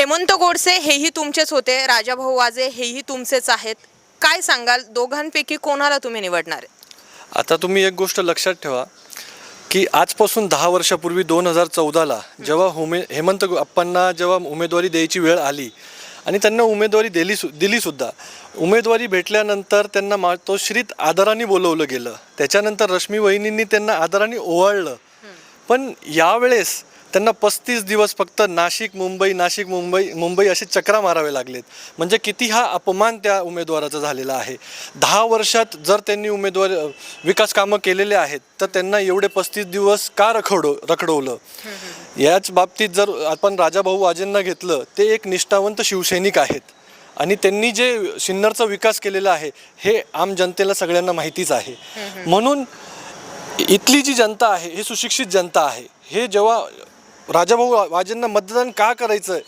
हेमंत गोडसे हेही तुमचेच होते राजाभाऊ वाजे हेही तुमचेच आहेत. काय सांगाल? दोघांपैकी कोणाला तुम्ही निवडणार आता तुम्ही एक गोष्ट लक्षात ठेवा की आजपासून दहा वर्षापूर्वी दोन हजार चौदाला जेव्हा होमे हेमंत अप्पांना जेव्हा उमेदवारी द्यायची वेळ आली आणि त्यांना उमेदवारी दिली सु दिलीसुद्धा उमेदवारी भेटल्यानंतर त्यांना मातोश्रीत आदराने बोलवलं गेलं. त्याच्यानंतर रश्मी वहिनींनी त्यांना आदराने ओवाळलं. पण यावेळेस त्यांना पस्तीस दिवस फक्त नाशिक मुंबई नाशिक मुंबई मुंबई असे चक्रा मारावे लागलेत. म्हणजे किती हा अपमान त्या उमेदवाराचा झालेला आहे. दहा वर्षात जर त्यांनी उमेदवार विकास कामं केलेले आहेत तर त्यांना एवढे पस्तीस दिवस का रखडो रखडवलं? याच बाबतीत जर आपण राजाभाऊ वाजेंना घेतलं ते एक निष्ठावंत शिवसैनिक आहेत. आणि त्यांनी जे सिन्नरचा विकास केलेला आहे हे आम जनतेला सगळ्यांना माहितीच आहे. म्हणून इथली जी जनता आहे ही सुशिक्षित जनता आहे. हे जेव्हा राजाभाऊ वाजेंना मतदान का करायचं?